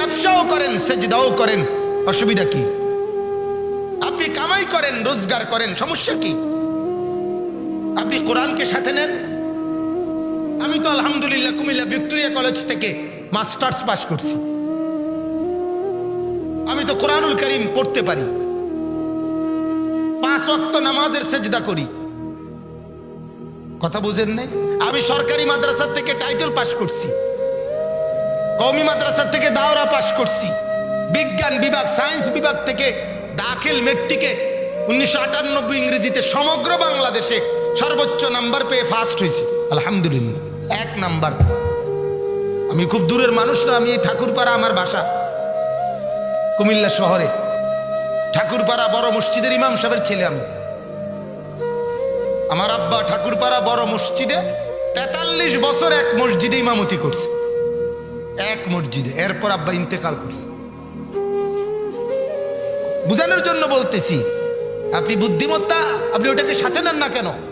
ব্যবসাও করেন, সেজদাও করেন। অসুবিধা কি? আপনি কামাই করেন, রোজগার করেন, সমস্যা কি? আপনি কোরআনকে সাথে নেন? আমি তো আলহামদুলিল্লাহ কুমিল্লা ভিক্টোরিয়া কলেজ থেকে মাস্টার্স পাশ করছি। আমি তো কোরআনুল করিম পড়তে পারি। পাঁচ ওয়াক্ত নামাজের সেজদা করি। কথা বুঝেন নাই? আমি সরকারি মাদ্রাসার থেকে টাইটেল পাশ করছি। কওমি মাদ্রাসার থেকে দাওরা পাশ করছি। বিজ্ঞান বিভাগ, সায়েন্স বিভাগ থেকে দাখিল মেট্রিকে উনিশশো আটানব্বই ইংরেজিতে সমগ্র বাংলাদেশে সর্বোচ্চ নাম্বার পেয়ে ফার্স্ট হয়েছি। আলহামদুলিল্লাহ, এক নাম্বার। আমি খুব দূরের মানুষ না, আমি এই ঠাকুরপাড়া আমার বাসা। কুমিল্লা শহরে। ঠাকুরপাড়া বড় মসজিদের ইমাম সাহেবের ছেলে আমি। আমার আব্বা ঠাকুরপাড়া বড় মসজিদে তেতাল্লিশ বছর এক মসজিদে ইমামতি করছে। এক মসজিদে। এরপর আব্বা ইন্তেকাল করছে। বুঝানোর জন্য বলতেছি, আপনি বুদ্ধিমত্তা, আপনি ওটাকে সাথে নেন না কেন?